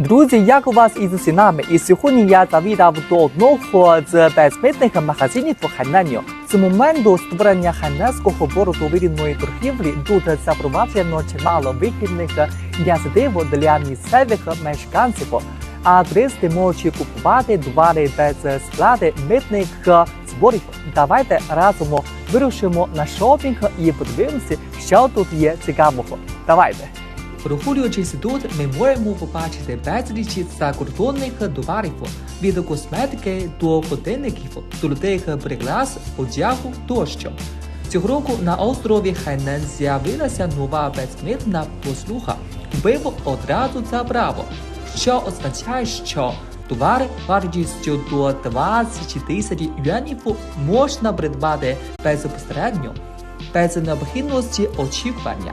Друзі, як у вас із цінами? І сьогодні я завітав до одного з безмитних магазинів в Хайнані. З моменту створення хайнанського борту вільної торгівлі тут запроваджено чимало вигідних ініціатив для місцевих мешканців. А туристи можуть купувати товари без сплати митних зборів. Давайте разом вирушимо на шопінг і подивимося, що тут є цікавого. Давайте. Прогулюючись тут, ми можемо побачити безліч закордонних товарів від косметики до годинників, золотих прикрас, одягу тощо. Цього року на острові Хайнен з'явилася нова безмитна послуга «Купив одразу за право», що означає, що товари вартістю до 20 тисяч юанів можна придбати безпосередньо, без необхідності очікування.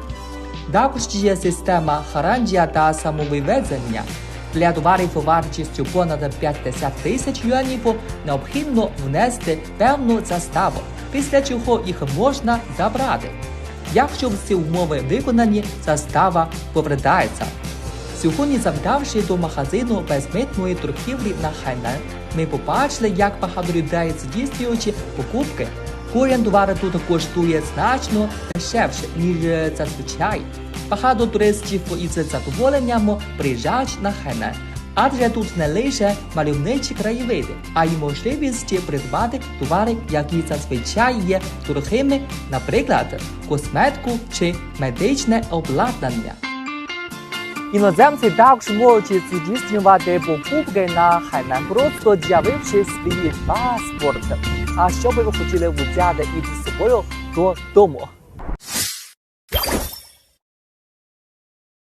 Також є система гарантія та самовивезення. Для товарів вартістю понад 50 тисяч юанів необхідно внести певну заставу, після чого їх можна забрати. Якщо всі умови виконані, застава повертається. Сьогодні, завдавши до магазину безмитної торгівлі на Хайнан, ми побачили, як багато людей здійснюючи покупки. Кожен товар тут коштує значно дешевше, ніж зазвичай. Багато туристів із задоволенням приїжджають на Хайнан. Адже тут не лише мальовничі краєвиди, а й можливість придбати товари, які зазвичай є дорогими, наприклад, косметику чи медичне обладнання. Іноземці також можуть здійснювати покупки на Хайнан, просто з'явивши свій паспорт. 啊，小朋友夫妻呢，物家的一只是我哟，多多么。